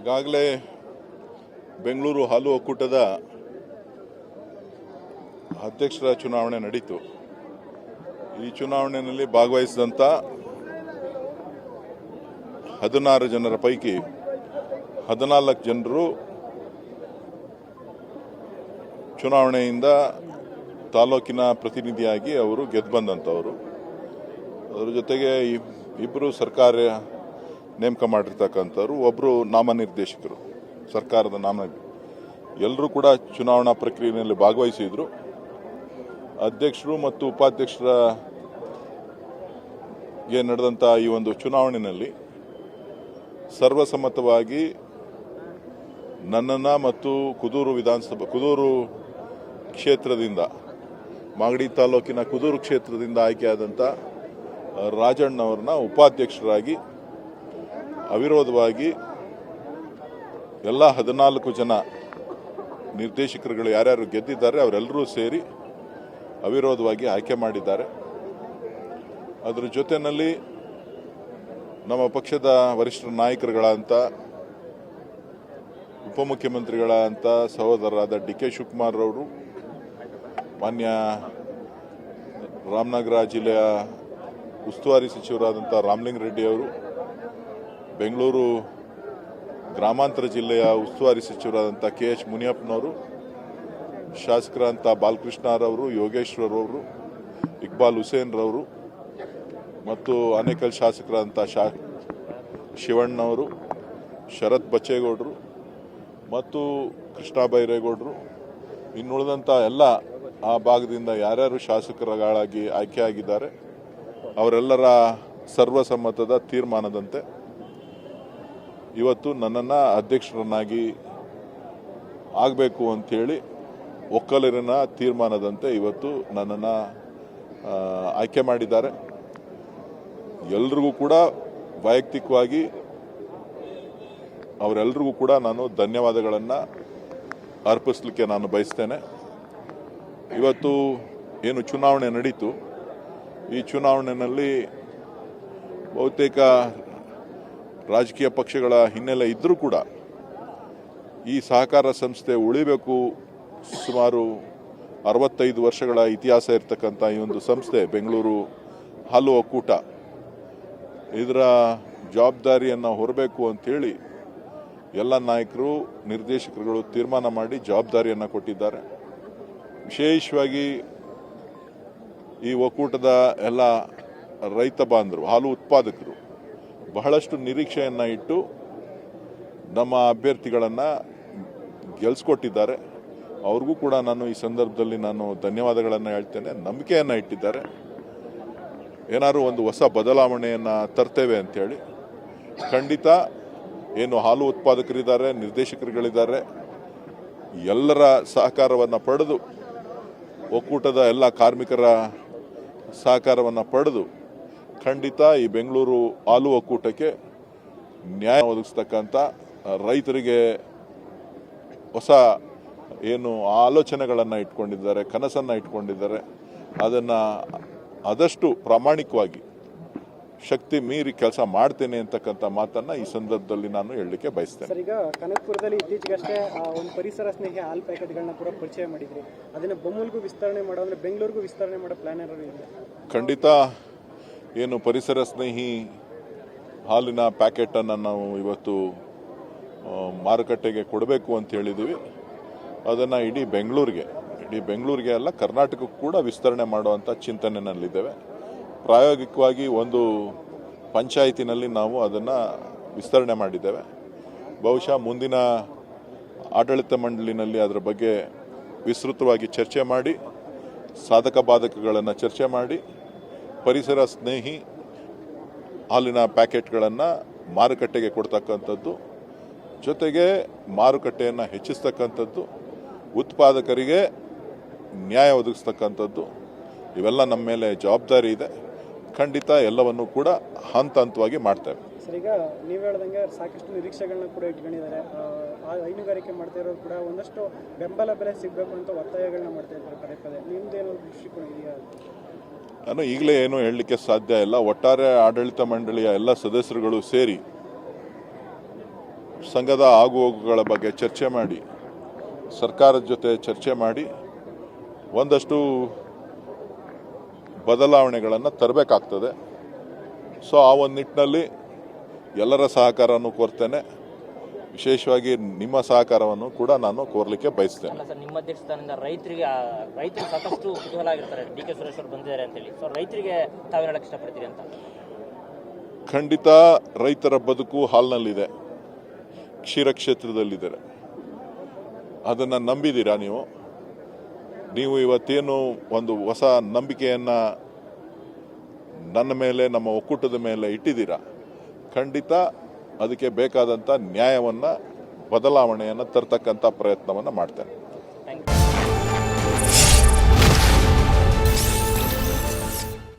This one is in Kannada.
ಈಗಾಗಲೇ ಬೆಂಗಳೂರು ಹಾಲು ಒಕ್ಕೂಟದ ಅಧ್ಯಕ್ಷರ ಚುನಾವಣೆ ನಡೀತು. ಈ ಚುನಾವಣೆಯಲ್ಲಿ ಭಾಗವಹಿಸಿದಂಥ ಹದಿನಾರು ಜನರ ಪೈಕಿ ಹದಿನಾಲ್ಕು ಜನರು ಚುನಾವಣೆಯಿಂದ ತಾಲೂಕಿನ ಪ್ರತಿನಿಧಿಯಾಗಿ ಅವರು ಗೆದ್ದು ಬಂದಂಥವರು ಅದರ ಜೊತೆಗೆ ಇಬ್- ಇಬ್ಬರು ಸರ್ಕಾರ ನೇಮಕ ಮಾಡಿರ್ತಕ್ಕಂಥವ್ರು ಒಬ್ಬರು ನಾಮನಿರ್ದೇಶಕರು, ಸರ್ಕಾರದ ನಾಮ ಎಲ್ಲರೂ ಕೂಡ ಚುನಾವಣಾ ಪ್ರಕ್ರಿಯೆಯಲ್ಲಿ ಭಾಗವಹಿಸಿದ್ರು. ಅಧ್ಯಕ್ಷರು ಮತ್ತು ಉಪಾಧ್ಯಕ್ಷರ ಗೆ ನಡೆದಂಥ ಈ ಒಂದು ಚುನಾವಣೆಯಲ್ಲಿ ಸರ್ವಸಮ್ಮತವಾಗಿ ನನ್ನನ್ನು ಮತ್ತು ಕುದೂರು ವಿಧಾನಸಭಾ, ಕುದೂರು ಕ್ಷೇತ್ರದಿಂದ, ಮಾಗಡಿ ತಾಲೂಕಿನ ಕುದೂರು ಕ್ಷೇತ್ರದಿಂದ ಆಯ್ಕೆಯಾದಂಥ ರಾಜಣ್ಣವ್ರನ್ನ ಉಪಾಧ್ಯಕ್ಷರಾಗಿ ಅವಿರೋಧವಾಗಿ ಎಲ್ಲ ಹದಿನಾಲ್ಕು ಜನ ನಿರ್ದೇಶಕರುಗಳು ಯಾರ್ಯಾರು ಗೆದ್ದಿದ್ದಾರೆ ಅವರೆಲ್ಲರೂ ಸೇರಿ ಅವಿರೋಧವಾಗಿ ಆಯ್ಕೆ ಮಾಡಿದ್ದಾರೆ. ಅದರ ಜೊತೆಯಲ್ಲಿ ನಮ್ಮ ಪಕ್ಷದ ವರಿಷ್ಠ ನಾಯಕರುಗಳಂತ ಉಪಮುಖ್ಯಮಂತ್ರಿಗಳಂತ ಸಹೋದರರಾದ ಡಿ ಕೆ ಶಿವಕುಮಾರ್ ಅವರು ಮಾನ್ಯ ರಾಮನಗರ ಜಿಲ್ಲೆಯ ಉಸ್ತುವಾರಿ ಸಚಿವರಾದಂಥ ರಾಮಲಿಂಗ ರೆಡ್ಡಿ ಅವರು ಬೆಂಗಳೂರು ಗ್ರಾಮಾಂತರ ಜಿಲ್ಲೆಯ ಉಸ್ತುವಾರಿ ಸಚಿವರಾದಂಥ ಕೆ ಎಚ್ ಮುನಿಯಪ್ಪನವರು ಶಾಸಕರಂತ ಬಾಲಕೃಷ್ಣರವರು ಯೋಗೇಶ್ವರವರು ಇಕ್ಬಾಲ್ ಹುಸೇನ್ರವರು ಮತ್ತು ಅನೇಕಲ್ ಶಾಸಕರಂತ ಶಾ ಶಿವಣ್ಣವರು, ಶರತ್ ಬಚ್ಚೇಗೌಡರು ಮತ್ತು ಕೃಷ್ಣ ಬೈರೇಗೌಡರು. ಇನ್ನುಳಿದಂಥ ಎಲ್ಲ ಆ ಭಾಗದಿಂದ ಯಾರ್ಯಾರು ಶಾಸಕರುಗಳಾಗಿ ಆಯ್ಕೆಯಾಗಿದ್ದಾರೆ, ಅವರೆಲ್ಲರ ಸರ್ವಸಮ್ಮತದ ತೀರ್ಮಾನದಂತೆ ಇವತ್ತು ನನ್ನನ್ನು ಅಧ್ಯಕ್ಷರನ್ನಾಗಿ ಆಗಬೇಕು ಅಂಥೇಳಿ ಒಕ್ಕಲರಿನ ತೀರ್ಮಾನದಂತೆ ಇವತ್ತು ನನ್ನನ್ನು ಆಯ್ಕೆ ಮಾಡಿದ್ದಾರೆ. ಎಲ್ರಿಗೂ ಕೂಡ ವೈಯಕ್ತಿಕವಾಗಿ ಅವರೆಲ್ಲರಿಗೂ ಕೂಡ ನಾನು ಧನ್ಯವಾದಗಳನ್ನು ಅರ್ಪಿಸಲಿಕ್ಕೆ ನಾನು ಬಯಸ್ತೇನೆ. ಇವತ್ತು ಏನು ಚುನಾವಣೆ ನಡೀತು. ಈ ಚುನಾವಣೆಯಲ್ಲಿ ಬಹುತೇಕ ರಾಜಕೀಯ ಪಕ್ಷಗಳ ಹಿನ್ನೆಲೆ ಇದ್ದರೂ ಕೂಡ ಈ ಸಹಕಾರ ಸಂಸ್ಥೆ ಉಳಿಬೇಕು. ಸುಮಾರು ಅರವತ್ತೈದು ವರ್ಷಗಳ ಇತಿಹಾಸ ಇರತಕ್ಕಂಥ ಈ ಒಂದು ಸಂಸ್ಥೆ ಬೆಂಗಳೂರು ಹಾಲು ಒಕ್ಕೂಟ. ಇದರ ಜವಾಬ್ದಾರಿಯನ್ನು ಹೊರಬೇಕು ಅಂಥೇಳಿ ಎಲ್ಲ ನಾಯಕರು, ನಿರ್ದೇಶಕರುಗಳು ತೀರ್ಮಾನ ಮಾಡಿ ಜವಾಬ್ದಾರಿಯನ್ನು ಕೊಟ್ಟಿದ್ದಾರೆ. ವಿಶೇಷವಾಗಿ ಈ ಒಕ್ಕೂಟದ ಎಲ್ಲ ರೈತ ಬಾಂಧವರು, ಹಾಲು ಉತ್ಪಾದಕರು ಬಹಳಷ್ಟು ನಿರೀಕ್ಷೆಯನ್ನು ಇಟ್ಟು ನಮ್ಮ ಅಭ್ಯರ್ಥಿಗಳನ್ನು ಗೆಲ್ಸ್ಕೊಟ್ಟಿದ್ದಾರೆ. ಅವ್ರಿಗೂ ಕೂಡ ನಾನು ಈ ಸಂದರ್ಭದಲ್ಲಿ ನಾನು ಧನ್ಯವಾದಗಳನ್ನು ಹೇಳ್ತೇನೆ. ನಂಬಿಕೆಯನ್ನು ಇಟ್ಟಿದ್ದಾರೆ. ಏನಾದರೂ ಒಂದು ಹೊಸ ಬದಲಾವಣೆಯನ್ನು ತರ್ತೇವೆ ಅಂಥೇಳಿ ಖಂಡಿತ ಏನು ಹಾಲು ಉತ್ಪಾದಕರಿದ್ದಾರೆ, ನಿರ್ದೇಶಕರುಗಳಿದ್ದಾರೆ, ಎಲ್ಲರ ಸಹಕಾರವನ್ನು ಪಡೆದು, ಒಕ್ಕೂಟದ ಎಲ್ಲ ಕಾರ್ಮಿಕರ ಸಹಕಾರವನ್ನು ಪಡೆದು ಖಂಡಿತ ಈ ಬೆಂಗಳೂರು ಹಾಲು ಒಕ್ಕೂಟಕ್ಕೆ ನ್ಯಾಯ ಒದಗಿಸ್ತಕ್ಕಂಥ ರೈತರಿಗೆ ಹೊಸ ಏನು ಆಲೋಚನೆಗಳನ್ನು ಇಟ್ಕೊಂಡಿದ್ದಾರೆ ಕನಸನ್ನು ಇಟ್ಕೊಂಡಿದ್ದಾರೆ. ಅದನ್ನು ಆದಷ್ಟು ಪ್ರಾಮಾಣಿಕವಾಗಿ ಶಕ್ತಿ ಮೀರಿ ಕೆಲಸ ಮಾಡ್ತೇನೆ ಅಂತಕ್ಕಂಥ ಮಾತನ್ನು ಈ ಸಂದರ್ಭದಲ್ಲಿ ನಾನು ಹೇಳಲಿಕ್ಕೆ ಬಯಸ್ತೇನೆ. ಈಗ ಕನಕಪುರದಲ್ಲಿ ಇತ್ತೀಚೆಗಷ್ಟೇ ಒಂದು ಪರಿಸರ ಸ್ನೇಹಿ ಹಾಲು ಪ್ಯಾಕೆಟ್ಗಳನ್ನ ಕೂಡ ಪರಿಚಯ ಮಾಡಿದ್ರಿ. ಅದನ್ನ ಬೊಮ್ಮಲ್ಗೂ ವಿಸ್ತರಣೆ ಮಾಡೋ ಅಂದ್ರೆ ಬೆಂಗಳೂರಿಗೂ ವಿಸ್ತರಣೆ ಮಾಡೋ ಪ್ಲಾನ್ ಏನಾದ್ರು ಖಂಡಿತ ಏನು ಪರಿಸರ ಸ್ನೇಹಿ ಹಾಲಿನ ಪ್ಯಾಕೆಟನ್ನು ನಾವು ಇವತ್ತು ಮಾರುಕಟ್ಟೆಗೆ ಕೊಡಬೇಕು ಅಂತ ಹೇಳಿದ್ದೀವಿ ಅದನ್ನು ಇಡೀ ಬೆಂಗಳೂರಿಗೆ ಇಡೀ ಬೆಂಗಳೂರಿಗೆ ಅಲ್ಲ, ಕರ್ನಾಟಕಕ್ಕೂ ಕೂಡ ವಿಸ್ತರಣೆ ಮಾಡುವಂಥ ಚಿಂತನೆಯಲ್ಲಿದ್ದೇವೆ ಪ್ರಾಯೋಗಿಕವಾಗಿ ಒಂದು ಪಂಚಾಯಿತಿನಲ್ಲಿ ನಾವು ಅದನ್ನು ವಿಸ್ತರಣೆ ಮಾಡಿದ್ದೇವೆ. ಬಹುಶಃ ಮುಂದಿನ ಆಡಳಿತ ಮಂಡಳಿನಲ್ಲಿ ಅದರ ಬಗ್ಗೆ ವಿಸ್ತೃತವಾಗಿ ಚರ್ಚೆ ಮಾಡಿ, ಸಾಧಕ ಬಾಧಕಗಳನ್ನು ಚರ್ಚೆ ಮಾಡಿ ಪರಿಸರ ಸ್ನೇಹಿ ಹಾಲಿನ ಪ್ಯಾಕೆಟ್ಗಳನ್ನು ಮಾರುಕಟ್ಟೆಗೆ ಕೊಡ್ತಕ್ಕಂಥದ್ದು, ಜೊತೆಗೆ ಮಾರುಕಟ್ಟೆಯನ್ನು ಹೆಚ್ಚಿಸ್ತಕ್ಕಂಥದ್ದು, ಉತ್ಪಾದಕರಿಗೆ ನ್ಯಾಯ ಒದಗಿಸ್ತಕ್ಕಂಥದ್ದು, ಇವೆಲ್ಲ ನಮ್ಮ ಮೇಲೆ ಜವಾಬ್ದಾರಿ ಇದೆ. ಖಂಡಿತ ಎಲ್ಲವನ್ನು ಕೂಡ ಹಂತ ಹಂತವಾಗಿ ಮಾಡ್ತೇವೆ. ಸರ್, ಈಗ ನೀವು ಹೇಳ್ದಂಗೆ ಸಾಕಷ್ಟು ನಿರೀಕ್ಷೆಗಳನ್ನ ಕೂಡ ಇಟ್ಕೊಂಡಿದ್ದಾರೆ. ಹೈನುಗಾರಿಕೆ ಮಾಡ್ತಾ ಇರೋರು ಕೂಡ ಒಂದಷ್ಟು ಬೆಂಬಲ ಬೆಲೆ ಸಿಗಬೇಕು ಅಂತ ಒತ್ತಾಯಗಳನ್ನ ಮಾಡ್ತಾ ಇದ್ದಾರೆ ಪದೇ ಪದೇ. ನಿಮ್ದೇನೋ ದೃಷ್ಟಿಕೋನ ಇದೆಯಾ ನಾನು ಈಗಲೇ ಏನು ಹೇಳಲಿಕ್ಕೆ ಸಾಧ್ಯ ಇಲ್ಲ. ಒಟ್ಟಾರೆ ಆಡಳಿತ ಮಂಡಳಿಯ ಎಲ್ಲ ಸದಸ್ಯರುಗಳು ಸೇರಿ ಸಂಘದ ಆಗುಹೋಗುಗಳ ಬಗ್ಗೆ ಚರ್ಚೆ ಮಾಡಿ, ಸರ್ಕಾರದ ಜೊತೆ ಚರ್ಚೆ ಮಾಡಿ ಒಂದಷ್ಟು ಬದಲಾವಣೆಗಳನ್ನು ತರಬೇಕಾಗ್ತದೆ. ಸೊ, ಆ ಒಂದು ನಿಟ್ಟಿನಲ್ಲಿ ಎಲ್ಲರ ಸಹಕಾರವನ್ನು ಕೋರ್ತೇನೆ ವಿಶೇಷವಾಗಿ ನಿಮ್ಮ ಸಹಕಾರವನ್ನು ಕೂಡ ನಾನು ಕೋರ್ಲಿಕ್ಕೆ ಬಯಸ್ತೇನೆ. ಅಲ್ಲ ಸರ್ ನಿಮ್ಮ ಅಧ್ಯಕ್ಷ ರೈತರಿಗೆ ಆ, ರೈತರು ಸಾಕಷ್ಟು ಕುತೂಹಲ ಆಗಿರ್ತಾರೆ. ಡಿ ಕೆ ಸುರೇಶ್ ಅವರು ಬಂದಿದ್ದಾರೆ ಅಂತೇಳಿ ಸೊ ರೈತರಿಗೆ ತಾವು ಹೇಳಕ್ ಇಷ್ಟಪಡ್ತೀರಿ ಅಂತ? ಖಂಡಿತ ರೈತರ ಬದುಕು ಹಾಲ್ನಲ್ಲಿದೆ. ಕ್ಷೀರ ಕ್ಷೇತ್ರದಲ್ಲಿದ್ದಾರೆ. ಅದನ್ನು ನಂಬಿದ್ದೀರಾ ನೀವು? ನೀವು ಇವತ್ತೇನು ಒಂದು ಹೊಸ ನಂಬಿಕೆಯನ್ನು ನನ್ನ ಮೇಲೆ ನಮ್ಮ ಒಕ್ಕೂಟದ ಮೇಲೆ ಇಟ್ಟಿದ್ದೀರಾ? ಖಂಡಿತ ಅದಕ್ಕೆ ಬೇಕಾದಂಥ ನ್ಯಾಯವನ್ನು ಬದಲಾವಣೆಯನ್ನು ತರ್ತಕ್ಕಂಥ ಪ್ರಯತ್ನವನ್ನು ಮಾಡ್ತೇನೆ.